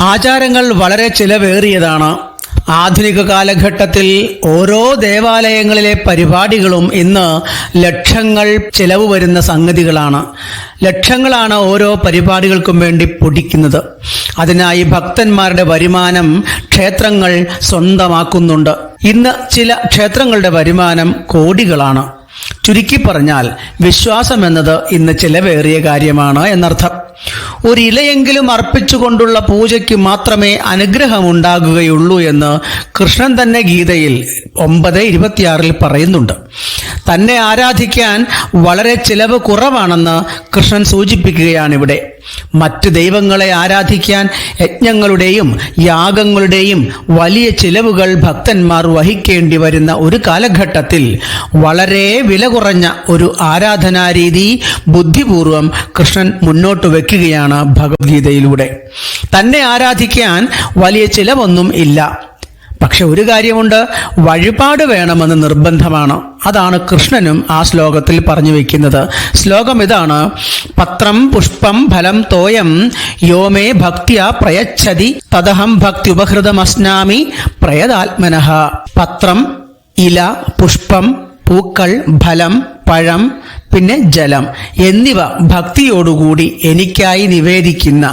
ആചാരങ്ങൾ വളരെ ചിലവേറിയതാണ്. ആധുനിക കാലഘട്ടത്തിൽ ഓരോ ദേവാലയങ്ങളിലെ പരിപാടികളും ഇന്ന് ലക്ഷങ്ങൾ ചിലവ് വരുന്ന സംഗതികളാണ്. ലക്ഷങ്ങളാണ് ഓരോ പരിപാടികൾക്കും വേണ്ടി പൊടിക്കുന്നത്. അതിനായി ഭക്തന്മാരുടെ വരുമാനം ക്ഷേത്രങ്ങൾ സ്വന്തമാക്കുന്നുണ്ട്. ഇന്ന് ചില ക്ഷേത്രങ്ങളുടെ വരുമാനം കോടികളാണ്. ചുരുക്കി പറഞ്ഞാൽ വിശ്വാസം എന്നത് ഇന്ന് ചിലവേറിയ കാര്യമാണ് എന്നർത്ഥം. ഒരു ഇലയെങ്കിലും അർപ്പിച്ചുകൊണ്ടുള്ള പൂജയ്ക്ക് മാത്രമേ അനുഗ്രഹമുണ്ടാകുകയുള്ളൂ എന്ന് കൃഷ്ണൻ തന്നെ ഗീതയിൽ ഒമ്പത് ഇരുപത്തിയാറിൽ പറയുന്നുണ്ട്. തന്നെ ആരാധിക്കാൻ വളരെ ചിലവ് കുറവാണെന്ന് കൃഷ്ണൻ സൂചിപ്പിക്കുകയാണിവിടെ. മറ്റ് ദൈവങ്ങളെ ആരാധിക്കാൻ യജ്ഞങ്ങളുടെയും യാഗങ്ങളുടെയും വലിയ ചിലവുകൾ ഭക്തന്മാർ വഹിക്കേണ്ടി വരുന്ന ഒരു കാലഘട്ടത്തിൽ വളരെ വില കുറഞ്ഞ ഒരു ആരാധനാരീതി ബുദ്ധിപൂർവം കൃഷ്ണൻ മുന്നോട്ട് വെക്കുകയാണ് ഭഗവത്ഗീതയിലൂടെ. തന്നെ ആരാധിക്കാൻ വലിയ ചിലവൊന്നും ഇല്ല. പക്ഷെ ഒരു കാര്യമുണ്ട് വഴിപാട് വേണമെന്ന് നിർബന്ധമാണ്. അതാണ് കൃഷ്ണനും ആ ശ്ലോകത്തിൽ പറഞ്ഞു വയ്ക്കുന്നത് ശ്ലോകം ഇതാണ് പത്രം പുഷ്പം ഫലം തോയം യോമേ ഭക്തിയ പ്രയച്ഛതി തദഹം ഭക്തി ഉപഹൃതമസ്നാമി പ്രയതാത്മനഃ. പത്രം ഇല പുഷ്പം പൂക്കൾ ഫലം പഴം പിന്നെ ജലം എന്നിവ ഭക്തിയോടുകൂടി എനിക്കായി നിവേദിക്കുന്ന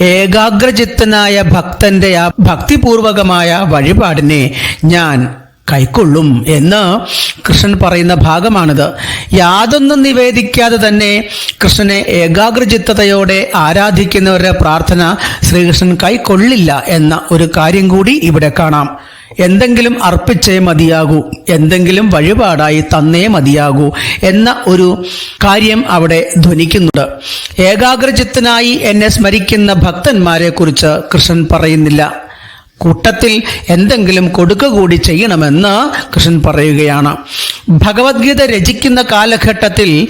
ഏകാഗ്രചിത്തനായ ഭക്തന്റെ ആ ഭക്തിപൂർവകമായ വഴിപാടിനെ ഞാൻ കൈക്കൊള്ളും എന്ന് കൃഷ്ണൻ പറയുന്ന ഭാഗമാണിത്. യാതൊന്നും നിവേദിക്കാതെ തന്നെ കൃഷ്ണനെ ഏകാഗ്രചിത്തതയോടെ ആരാധിക്കുന്നവരുടെ പ്രാർത്ഥന ശ്രീകൃഷ്ണൻ കൈക്കൊള്ളില്ല എന്ന ഒരു കാര്യം കൂടി ഇവിടെ കാണാം. എന്തെങ്കിലും അർപ്പിച്ചേ മതിയാകൂ എന്തെങ്കിലും വഴിപാടായി തന്നേ മതിയാകൂ എന്ന ഒരു കാര്യം അവിടെ ധ്വനിക്കുന്നുണ്ട്. ഏകാഗ്രചിത്തനായി എന്നെ സ്മരിക്കുന്ന ഭക്തന്മാരെ കുറിച്ച് കൃഷ്ണൻ പറയുന്നില്ല. കൂട്ടത്തിൽ എന്തെങ്കിലും കൊടുക്ക കൂടി ചെയ്യണമെന്ന് കൃഷ്ണൻ പറയുകയാണ്. ഭഗവത്ഗീത രചിക്കുന്ന കാലഘട്ടത്തിൽ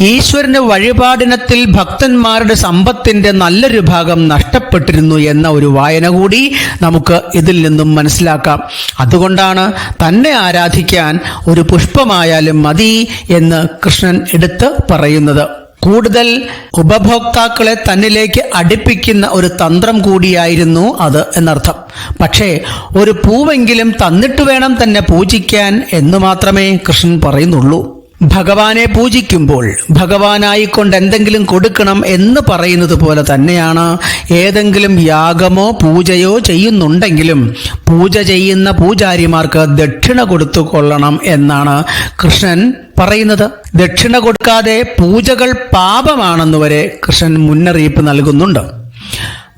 ഈശ്വരന് വഴിപാടിനത്തിൽ ഭക്തന്മാരുടെ സമ്പത്തിന്റെ നല്ലൊരു ഭാഗം നഷ്ടപ്പെട്ടിരുന്നു എന്ന ഒരു വായന കൂടി നമുക്ക് ഇതിൽ നിന്നും മനസ്സിലാക്കാം. അതുകൊണ്ടാണ് തന്നെ ആരാധിക്കാൻ ഒരു പുഷ്പമായാലും മതി എന്ന് കൃഷ്ണൻ എടുത്ത് പറയുന്നത്. കൂടുതൽ ഉപഭോക്താക്കളെ തന്നിലേക്ക് അടുപ്പിക്കുന്ന ഒരു തന്ത്രം കൂടിയായിരുന്നു അത് എന്നർത്ഥം. പക്ഷേ ഒരു പൂവെങ്കിലും തന്നിട്ട് വേണം തന്നെ പൂജിക്കാൻ എന്ന് മാത്രമേ കൃഷ്ണൻ പറയുന്നുള്ളൂ. ഭഗവാനെ പൂജിക്കുമ്പോൾ ഭഗവാനായിക്കൊണ്ട് എന്തെങ്കിലും കൊടുക്കണം എന്ന് പറയുന്നത് പോലെ തന്നെയാണ് ഏതെങ്കിലും യാഗമോ പൂജയോ ചെയ്യുന്നുണ്ടെങ്കിലും പൂജ ചെയ്യുന്ന പൂജാരിമാർക്ക് ദക്ഷിണ കൊടുത്തു കൊള്ളണം എന്നാണ് കൃഷ്ണൻ പറയുന്നത്. ദക്ഷിണ കൊടുക്കാതെ പൂജകൾ പാപമാണെന്ന് വരെ കൃഷ്ണൻ മുന്നറിയിപ്പ് നൽകുന്നുണ്ട്.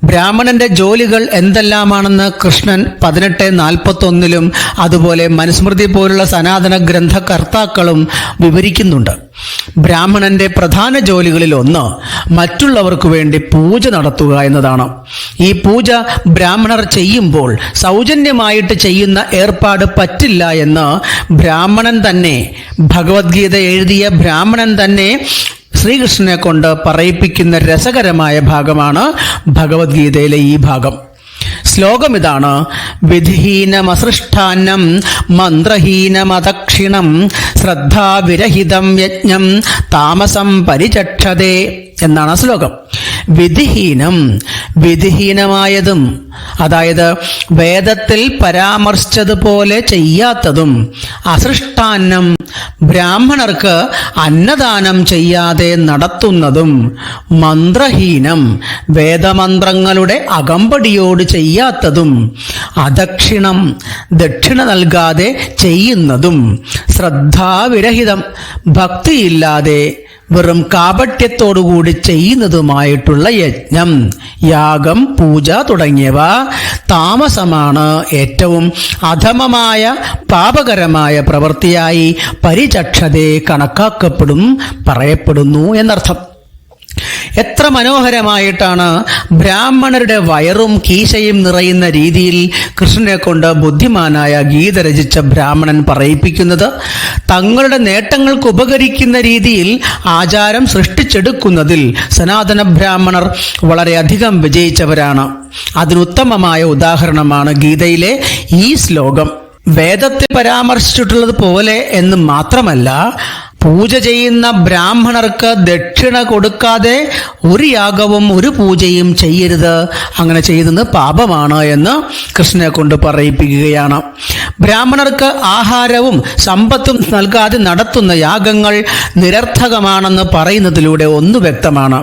ബ്രാഹ്മണന്റെ ജോലികൾ എന്തെല്ലാമാണെന്ന് കൃഷ്ണൻ പതിനെട്ട് നാൽപ്പത്തൊന്നിലും അതുപോലെ മനുസ്മൃതി പോലുള്ള സനാതന ഗ്രന്ഥകർത്താക്കളും വിവരിക്കുന്നുണ്ട്. ബ്രാഹ്മണന്റെ പ്രധാന ജോലികളിൽ ഒന്ന് മറ്റുള്ളവർക്ക് വേണ്ടി പൂജ നടത്തുക എന്നതാണ്. ഈ പൂജ ബ്രാഹ്മണർ ചെയ്യുമ്പോൾ സൗജന്യമായിട്ട് ചെയ്യുന്ന ഏർപ്പാട് പറ്റില്ല എന്ന് ബ്രാഹ്മണൻ തന്നെ ഭഗവത്ഗീത എഴുതിയ ബ്രാഹ്മണൻ തന്നെ ശ്രീകൃഷ്ണനെ കൊണ്ട് പറയിപ്പിക്കുന്ന രസകരമായ ഭാഗമാണ് ഭഗവത്ഗീതയിലെ ഈ ഭാഗം. ശ്ലോകം ഇതാണ്. വിധിഹീനമസൃഷ്ടാന്നം മന്ത്രഹീനമദക്ഷിണം ശ്രദ്ധാവിരഹിതം യജ്ഞം താമസം പരിചക്ഷതേ എന്നാണ് ശ്ലോകം. വിധിഹീനം. വിധിഹീനമായതും അതായത് വേദത്തിൽ പരാമർശിച്ചതുപോലെ ചെയ്യാത്തതും അസൃഷ്ടാന്നം ബ്രാഹ്മണർക്ക് അന്നദാനം ചെയ്യാതെ നടത്തുന്നതും മന്ത്രഹീനം വേദമന്ത്രങ്ങളുടെ അകമ്പടിയോട് ചെയ്യാത്തതും അദക്ഷിണം ദക്ഷിണ നൽകാതെ ചെയ്യുന്നതും ശ്രദ്ധാവിരഹിതം ഭക്തിയില്ലാതെ വെറും കാപട്യത്തോടുകൂടി ചെയ്യുന്നതുമായിട്ടുള്ള യജ്ഞം യാഗം പൂജ തുടങ്ങിയവ താമസമാണ്. ഏറ്റവും അധമമായ പാപകരമായ പ്രവൃത്തിയായി പരിചക്ഷതയെ കണക്കാക്കപ്പെടും പറയപ്പെടുന്നു എന്നർത്ഥം. എത്ര മനോഹരമായിട്ടാണ് ബ്രാഹ്മണരുടെ വയറും കീശയും നിറയുന്ന രീതിയിൽ കൃഷ്ണനെ കൊണ്ട് ബുദ്ധിമാനായ ഗീത രചിച്ച ബ്രാഹ്മണൻ പറയിപ്പിക്കുന്നത്. തങ്ങളുടെ നേട്ടങ്ങൾക്ക് ഉപകരിക്കുന്ന രീതിയിൽ ആചാരം സൃഷ്ടിച്ചെടുക്കുന്നതിൽ സനാതന ബ്രാഹ്മണർ വളരെയധികം വിജയിച്ചവരാണ്. അതിനുത്തമമായ ഉദാഹരണമാണ് ഗീതയിലെ ഈ ശ്ലോകം. വേദത്തെ പരാമർശിച്ചിട്ടുള്ളത് പോലെ എന്ന് മാത്രമല്ല പൂജ ചെയ്യുന്ന ബ്രാഹ്മണർക്ക് ദക്ഷിണ കൊടുക്കാതെ ഒരു യാഗവും ഒരു പൂജയും ചെയ്യരുത്. അങ്ങനെ ചെയ്തെന്ന് പാപമാണ് എന്ന് കൃഷ്ണനെ കൊണ്ട് പറയിപ്പിക്കുകയാണ്. ബ്രാഹ്മണർക്ക് ആഹാരവും സമ്പത്തും നൽകാതെ നടത്തുന്ന യാഗങ്ങൾ നിരർത്ഥകമാണെന്ന് പറയുന്നതിലൂടെ ഒന്ന് വ്യക്തമാണ്.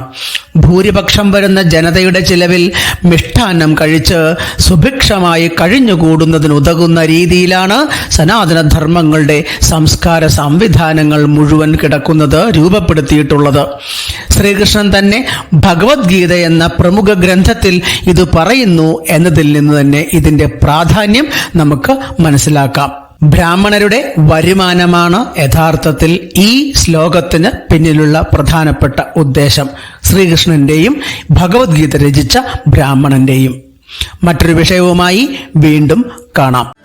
ഭൂരിപക്ഷം വരുന്ന ജനതയുടെ ചിലവിൽ മിഷ്ടാന്നം കഴിച്ച് സുഭിക്ഷമായി കഴിഞ്ഞുകൂടുന്നതിനുതകുന്ന രീതിയിലാണ് സനാതനധർമ്മങ്ങളുടെ സംസ്കാര സംവിധാനങ്ങൾ മുഴുവൻ കിടക്കുന്നത് രൂപപ്പെടുത്തിയിട്ടുള്ളത്. ശ്രീകൃഷ്ണൻ തന്നെ ഭഗവത്ഗീത എന്ന പ്രമുഖ ഗ്രന്ഥത്തിൽ ഇത് പറയുന്നു എന്നതിൽ നിന്ന് തന്നെ ഇതിന്റെ പ്രാധാന്യം നമുക്ക് മനസ്സിലാക്കാം. ബ്രാഹ്മണരുടെ വരുമാനമാണ് യഥാർത്ഥത്തിൽ ഈ ശ്ലോകത്തിന് പിന്നിലുള്ള പ്രധാനപ്പെട്ട ഉദ്ദേശം. ശ്രീകൃഷ്ണന്റെയും ഭഗവത്ഗീത രചിച്ച ബ്രാഹ്മണന്റെയും. മറ്റൊരു വിഷയവുമായി വീണ്ടും കാണാം.